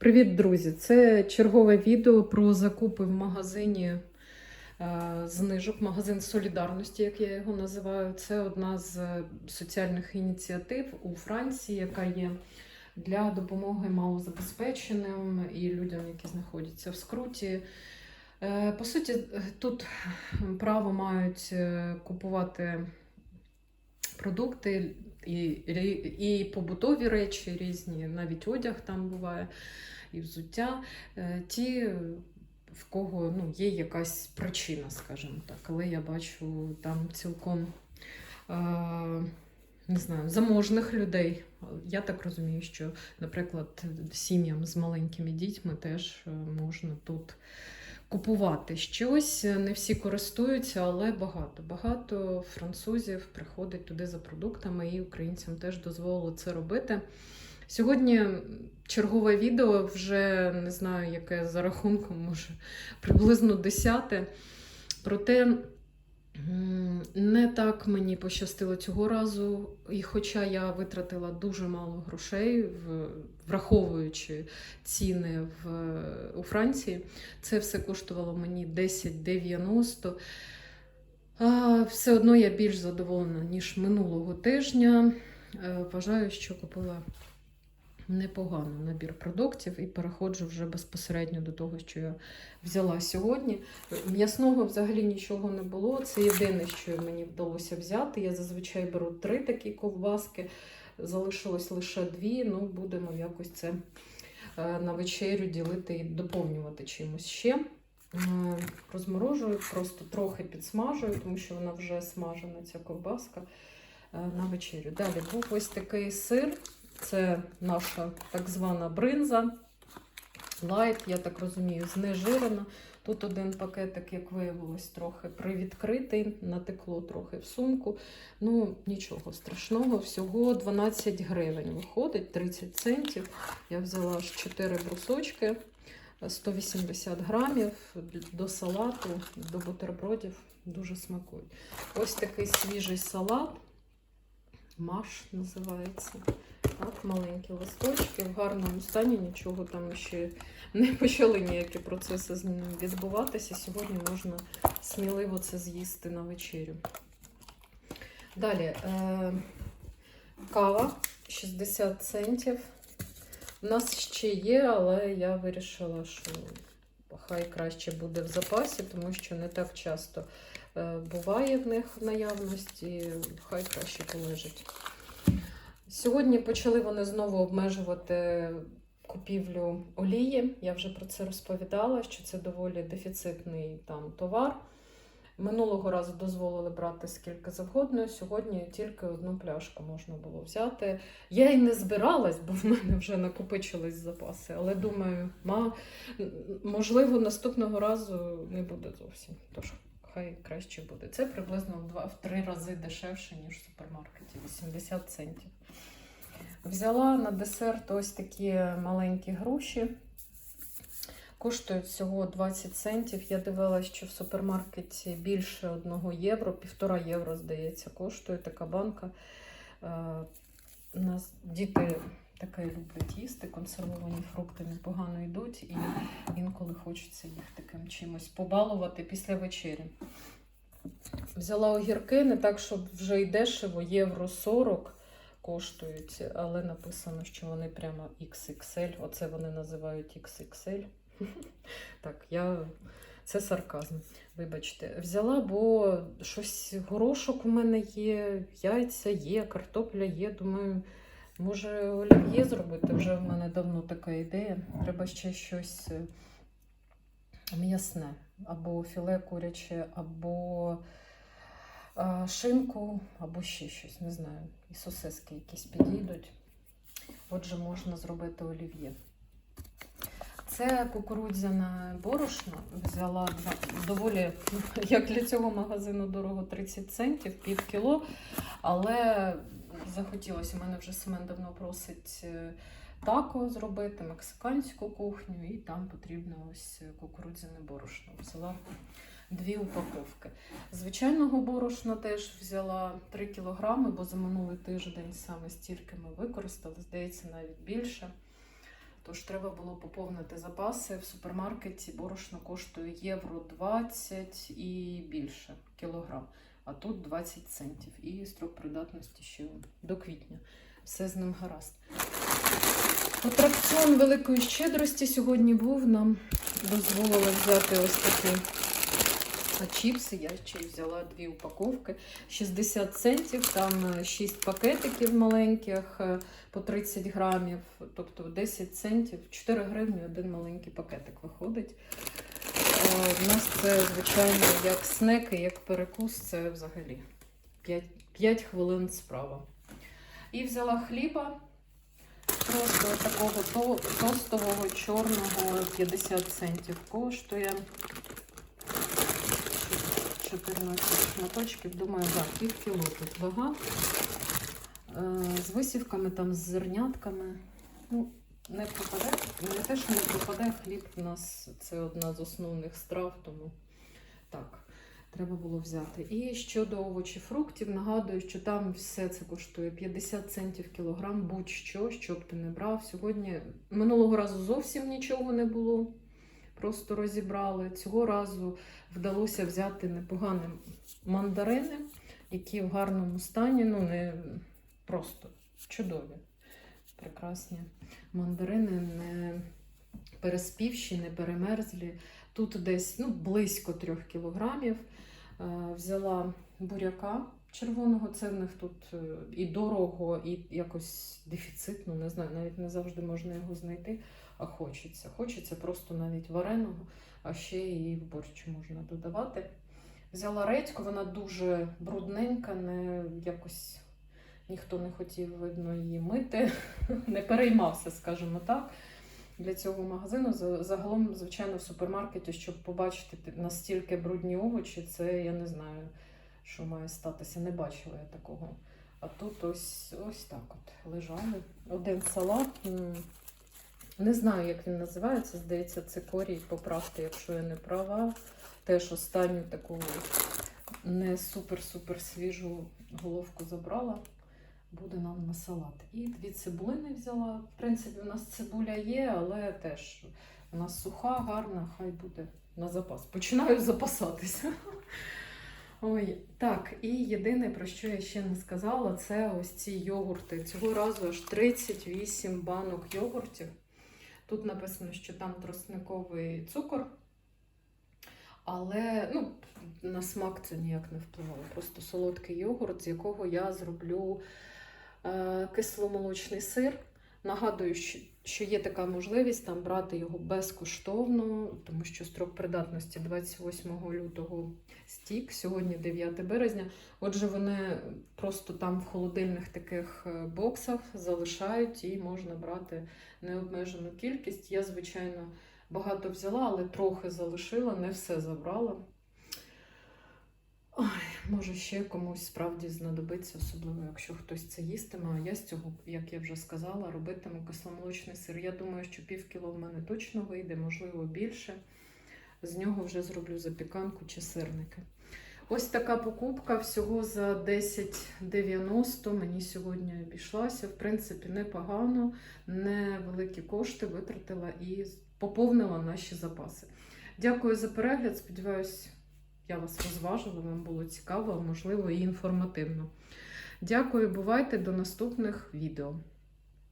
Привіт, друзі! Це чергове відео про закупи в магазині е, знижок, магазин солідарності, як я його називаю. Це одна з соціальних ініціатив у Франції, яка є для допомоги малозабезпеченим і людям, які знаходяться в скруті. Е, По суті, тут право мають е, купувати продукти і, і побутові речі різні, навіть одяг там буває, і взуття. Е, Ті, в кого ну, є якась причина, скажімо так. Але я бачу там цілком е, не знаю, заможних людей. Я так розумію, що, наприклад, сім'ям з маленькими дітьми теж е, можна тут купувати щось. Не всі користуються, але багато. Багато французів приходить туди за продуктами, і українцям теж дозволили це робити. Сьогодні чергове відео вже не знаю, яке за рахунком, може приблизно десяте. Проте не так мені пощастило цього разу. І хоча я витратила дуже мало грошей, враховуючи ціни в, у Франції, це все коштувало мені 10,90. А, Все одно я більш задоволена, ніж минулого тижня. Е, Вважаю, що купила непоганий набір продуктів і переходжу вже безпосередньо до того, що я взяла сьогодні. М'ясного взагалі нічого не було. Це єдине, що мені вдалося взяти. Я зазвичай беру три такі ковбаски, залишилось лише дві. Ну, будемо якось це е, на вечерю ділити і доповнювати чимось ще. Е, Розморожую, просто трохи підсмажую, тому що вона вже смажена, ця ковбаска е, на вечерю. Далі був ось такий сир. Це наша так звана бринза. Лайт, я так розумію, знежирена. Тут один пакетик, як виявилось, трохи привідкритий, натекло трохи в сумку. Ну, нічого страшного, всього 12 гривень виходить, 30 центів. Я взяла аж 4 брусочки, 180 грамів до салату, до бутербродів. Дуже смакують. Ось такий свіжий салат. Маш називається. Так, маленькі листочки в гарному стані, нічого там ще не почали ніякі процеси з ним відбуватися. Сьогодні можна сміливо це з'їсти на вечерю. Далі е, кава 60 центів. У нас ще є, але я вирішила, що хай краще буде в запасі, тому що не так часто буває в них в наявності, хай краще полежить. Сьогодні почали вони знову обмежувати купівлю олії. Я вже про це розповідала, що це доволі дефіцитний там товар. Минулого разу дозволили брати скільки завгодно. Сьогодні тільки одну пляшку можна було взяти. Я й не збиралась, бо в мене вже накопичились запаси. Але думаю, ма, можливо, наступного разу не буде зовсім. Тож хай краще буде. Це приблизно в два- в три рази дешевше, ніж в супермаркеті 80 центів. Взяла на десерт ось такі маленькі груші. Коштують всього 20 центів. Я дивилася, що в супермаркеті більше 1 євро, півтора євро, здається, коштує така банка. Е, У нас діти таке люблять їсти, консервовані фрукти непогано йдуть, і інколи хочеться їх таким чимось побалувати після вечері. Взяла огірки, не так, щоб вже й дешево, євро 40 коштують, але написано, що вони прямо XXL. Оце вони називають XXL. Так, я... це сарказм. Вибачте, взяла, бо щось горошок у мене є, яйця є, картопля є. Думаю, може олів'є зробити. Вже в мене давно така ідея. Треба ще щось е, м'ясне, або філе куряче, або шинку, або ще щось, не знаю. І сосиски якісь підійдуть. Отже, можна зробити олів'є. Це кукурудзяне борошно. Взяла доволі, як для цього магазину дорого 30 центів, пів кіло. Але захотілося, у мене вже Семен давно просить е, тако зробити, мексиканську кухню, і там потрібно ось кукурудзяне борошно. Взяла дві упаковки. Звичайного борошна теж взяла 3 кілограми, бо за минулий тиждень саме стільки ми використали, здається, навіть більше. Тож треба було поповнити запаси в супермаркеті. Борошно коштує євро 20 і більше кілограм, а тут 20 центів. І строк придатності ще до квітня. Все з ним гаразд. Атракціон великої щедрості сьогодні був. Нам дозволили взяти ось такі чіпси. Я ще взяла дві упаковки. 60 центів, там 6 пакетиків маленьких е, по 30 грамів, тобто 10 центів, 4 гривні один маленький пакетик виходить. У нас це, звичайно, як снеки, як перекус, це взагалі 5, 5 хвилин справа. І взяла хліба. Просто такого то- тостового чорного 50 центів коштує. 14 шматочків, думаю, так, пів кіло тут вага. Е, З висівками, там, з зернятками. Ну, не пропаде. Не те, що не пропаде, хліб у нас це одна з основних страв, тому так, треба було взяти. І щодо овочів, фруктів, нагадую, що там все це коштує 50 центів кілограм, будь-що, що б ти не брав. Сьогодні минулого разу зовсім нічого не було. Просто розібрали. Цього разу вдалося взяти непогані мандарини, які в гарному стані, ну не просто чудові, прекрасні мандарини, не переспівші, не перемерзлі. Тут десь ну, близько 3 кілограмів. Е, Взяла буряка червоного, це в них тут е, і дорого, і якось дефіцитно, не знаю, навіть не завжди можна його знайти, а хочеться. Хочеться просто навіть вареного, а ще і в борщ можна додавати. Взяла редьку, вона дуже брудненька, не якось ніхто не хотів, видно, її мити, не переймався, скажімо так. Для цього магазину загалом, звичайно, в супермаркеті, щоб побачити настільки брудні овочі, це я не знаю, що має статися. Не бачила я такого. А тут ось ось так от лежали. Один салат. Не знаю, як він називається. Здається, цикорій, поправте, якщо я не права. Теж останню таку не супер-супер свіжу головку забрала. Буде нам на салат. І дві цибулини взяла. В принципі, у нас цибуля є, але теж у нас суха, гарна, хай буде на запас. Починаю запасатися. Ой, так, і єдине, про що я ще не сказала, це ось ці йогурти. Цього разу аж 38 банок йогуртів. Тут написано, що там тростниковий цукор. Але ну, на смак це ніяк не впливало. Просто солодкий йогурт, з якого я зроблю кисломолочний сир. Нагадую, що, що є така можливість там брати його безкоштовно, тому що строк придатності 28 лютого стік, сьогодні 9 березня. Отже, вони просто там в холодильних таких е, боксах залишають і можна брати необмежену кількість. Я, звичайно, багато взяла, але трохи залишила, не все забрала. Ой, може, ще комусь справді знадобиться, особливо, якщо хтось це їстиме. А я з цього, як я вже сказала, робитиму кисломолочний сир. Я думаю, що пів кіло в мене точно вийде, можливо, більше. З нього вже зроблю запіканку чи сирники. Ось така покупка всього за 10,90 мені сьогодні обійшлася. В принципі, непогано, невеликі кошти витратила і поповнила наші запаси. Дякую за перегляд. Сподіваюсь, я вас розважила, вам було цікаво, можливо і інформативно. Дякую, бувайте до наступних відео.